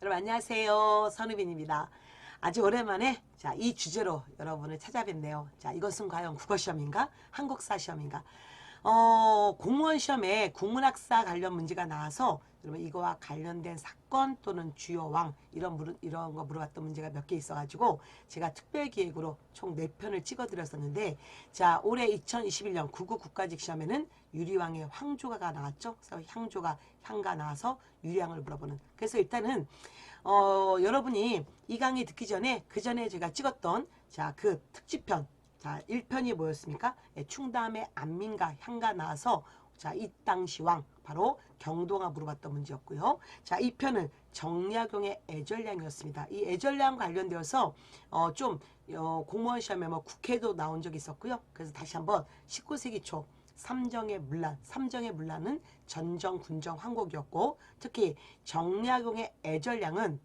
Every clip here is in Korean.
여러분 안녕하세요. 선우빈입니다. 아주 오랜만에 자, 이 주제로 여러분을 찾아뵙네요. 자, 이것은 과연 국어 시험인가? 한국사 시험인가? 어, 공무원 시험에 국문학사 관련 문제가 나와서 여러분 이거와 관련된 사건 또는 주요 왕 이런 물, 이런 거 물어봤던 문제가 몇 개 있어가지고 제가 특별 기획으로 총 네 편을 찍어드렸었는데 자 올해 2021년 9구 국가직 시험에는 유리왕의 황조가가 나왔죠. 그래서 향조가 향가 나와서 유리왕을 물어보는. 그래서 일단은 어, 여러분이 이 강의 듣기 전에 그 전에 제가 찍었던 자 그 특집편 자 1편이 뭐였습니까? 예, 충담의 안민가 향가 나와서 자 이 당시 왕 바로 경동아 물어봤던 문제였고요. 자 2편은 정약용의 애절량이었습니다. 이 애절량 관련되어서 어, 좀 어, 공무원 시험에 뭐 국회도 나온 적이 있었고요. 그래서 다시 한번 19세기 초 삼정의 문란, 삼정의 문란은 전정, 군정, 황곡이었고 특히 정약용의 애절량은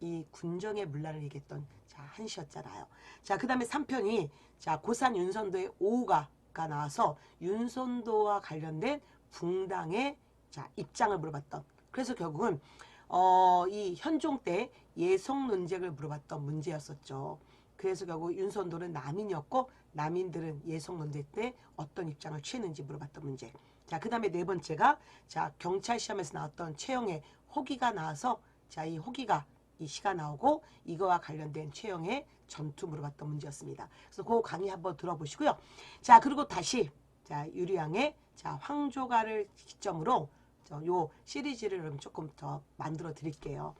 이 군정의 문란을 얘기했던 자, 한시였잖아요. 자, 그 다음에 3편이 자, 고산 윤선도의 오가가 나와서 윤선도와 관련된 붕당의 자, 입장을 물어봤던 그래서 결국은 어, 이 현종 때 예성 논쟁을 물어봤던 문제였었죠. 그래서 결국 윤선도는 남인이었고 남인들은 예성 논쟁 때 어떤 입장을 취했는지 물어봤던 문제. 자, 그 다음에 네 번째가 자, 경찰 시험에서 나왔던 최영의 호기가 나와서 자, 이 호기가 이 시가 나오고 이거와 관련된 최영의 전투 물어봤던 문제였습니다. 그래서 그 강의 한번 들어보시고요. 자, 그리고 다시 자, 유리양의 자, 황조가를 기점으로 저, 요 시리즈를 여러분 조금 더 만들어 드릴게요.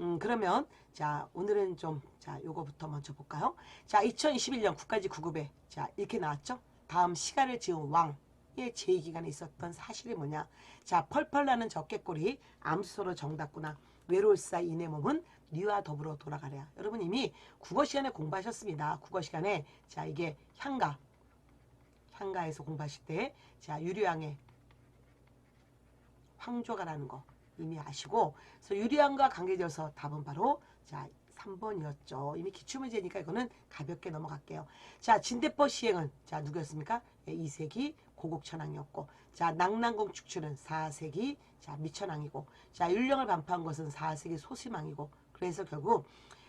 음, 그러면 자, 오늘은 좀 자, 요거부터 먼저 볼까요? 자, 2021년 국가직 9급에 자, 이렇게 나왔죠? 다음 시가를 지은 왕 의 제기간에 있었던 사실이 뭐냐? 자, 펄펄 나는 적개꼬리 암수로 정답구나. 외로울사 이내 몸은 니와 더불어 돌아가랴. 여러분 이미 국어 시간에 공부하셨습니다. 국어 시간에 자, 이게 향가 향가에서 공부하실 때 자, 유리왕의 황조가라는 거 이미 아시고 그래서 유리왕과 관계되어서 답은 바로 자 3번이었죠. 이미 기출문제니까 이거는 가볍게 넘어갈게요. 자 진대법 시행은 자 누구였습니까? 예, 2세기 고국천왕이었고 자 낙랑공 축출은 4세기 자 미천왕이고 자 율령을 반포한 것은 4세기 소심왕이고 그래서 결국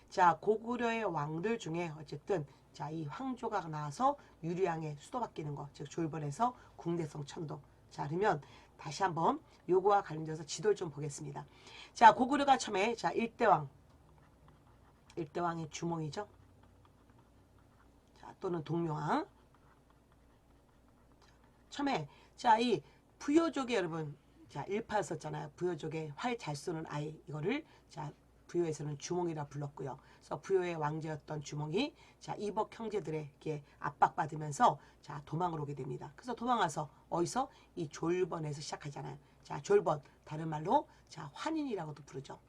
자 고구려의 왕들 중에 어쨌든 자 이 황조가 나와서 유리왕의 수도 바뀌는 거 즉 졸벌에서 궁대성 천도 자 그러면 다시 한번 요거와 관련돼서 지도를 좀 보겠습니다. 자 고구려가 처음에 자 일대왕 일대왕의 주몽이죠. 자 또는 동묘왕 처음에 자 이 부여족의 여러분 자 일파였었잖아요. 부여족의 활 잘 쏘는 아이 이거를 자 부여에서는 주몽이라 불렀고요. 그래서 부여의 왕제였던 주몽이 자 이복 형제들에게 압박받으면서 자 도망을 오게 됩니다. 그래서 도망와서 어디서 이 졸번에서 시작하잖아요. 자 졸번 다른 말로 자 환인이라고도 부르죠.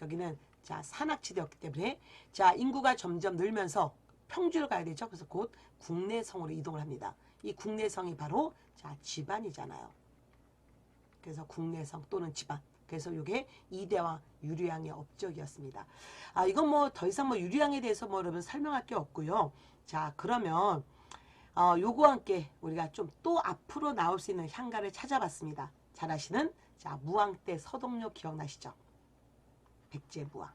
여기는 자 산악지대였기 때문에 자 인구가 점점 늘면서 평주를 가야 되죠. 그래서 곧 국내성으로 이동을 합니다. 이 국내성이 바로 자 집안이잖아요. 그래서 국내성 또는 집안. 그래서 이게 이대왕 유리왕의 업적이었습니다. 아 이건 뭐 더 이상 뭐 유리왕에 대해서 뭐 여러분 설명할 게 없고요. 자 그러면 어, 요거와 함께 우리가 좀 또 앞으로 나올 수 있는 향가를 찾아봤습니다. 잘 아시는 자 무왕 때 서동료 기억나시죠? 백제무왕.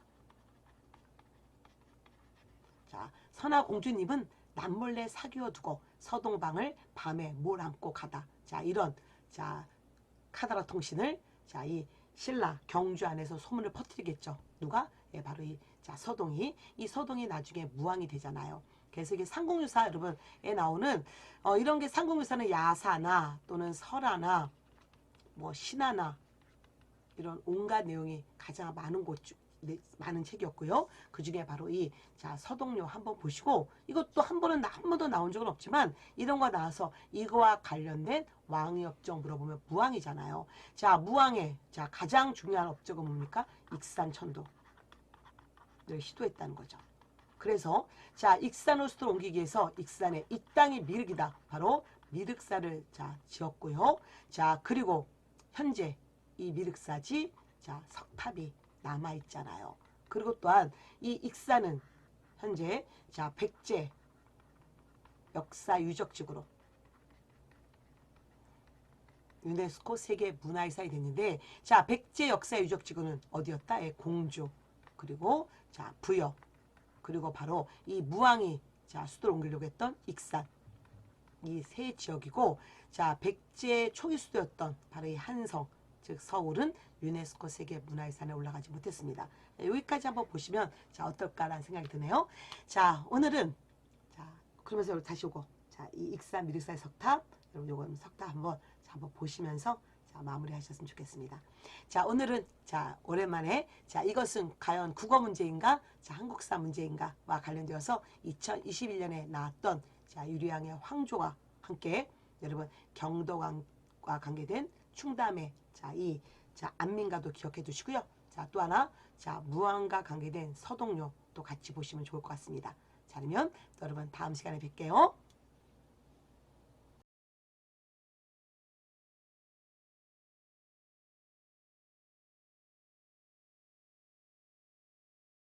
자 선하 공주님은 남몰래 사귀어 두고 서동방을 밤에 몰 안고 가다. 자 이런 자 카다라 통신을 자이 신라 경주 안에서 소문을 퍼뜨리겠죠. 누가? 예, 바로 이 자, 서동이 이 서동이 나중에 무왕이 되잖아요. 그래서 이게 상공유사 여러분에 나오는 어, 이런 게 상공유사는 야사나 또는 설화나 뭐 신화나 이런 온갖 내용이 가장 많은 곳 중- 네, 많은 책이었고요. 그 중에 바로 이 자 서동료 한번 보시고 이것도 한 번은 나- 한 번도 나온 적은 없지만 이런 거 나와서 이거와 관련된 왕의 업적 물어보면 무왕이잖아요. 자 무왕의 자 가장 중요한 업적은 뭡니까? 익산천도. 를 시도했다는 거죠. 그래서 자 익산으로 수도를 옮기기 위해서 익산에 이 땅이 미륵이다. 바로 미륵사를 자 지었고요. 자 그리고 현재 이 미륵사지 자 석탑이 남아 있잖아요. 그리고 또한 이 익산은 현재 자 백제 역사 유적지구로 유네스코 세계 문화유산이 됐는데 자 백제 역사 유적 지구는 어디였다? 예, 공주 그리고 자 부여 그리고 바로 이 무왕이 자 수도를 옮기려고 했던 익산 이 세 지역이고 자 백제 초기 수도였던 바로 이 한성 즉 서울은 유네스코 세계 문화유산에 올라가지 못했습니다. 네, 여기까지 한번 보시면 자 어떨까라는 생각이 드네요. 자 오늘은 자 그러면서 다시 오고 자이 익산 미륵사의 석탑 여러분 요거 석탑 한번 자, 한번 보시면서 자 마무리하셨으면 좋겠습니다. 자 오늘은 자 오랜만에 자 이것은 과연 국어 문제인가 자 한국사 문제인가와 관련되어서 2021년에 나왔던 자 유리왕의 황조와 함께 여러분 경도왕과 관계된 충담의 자 이 자 안민가도 기억해 두시고요. 자 또 하나 자 무왕과 관계된 서동요 또 같이 보시면 좋을 것 같습니다. 자 그러면 또 여러분 다음 시간에 뵐게요.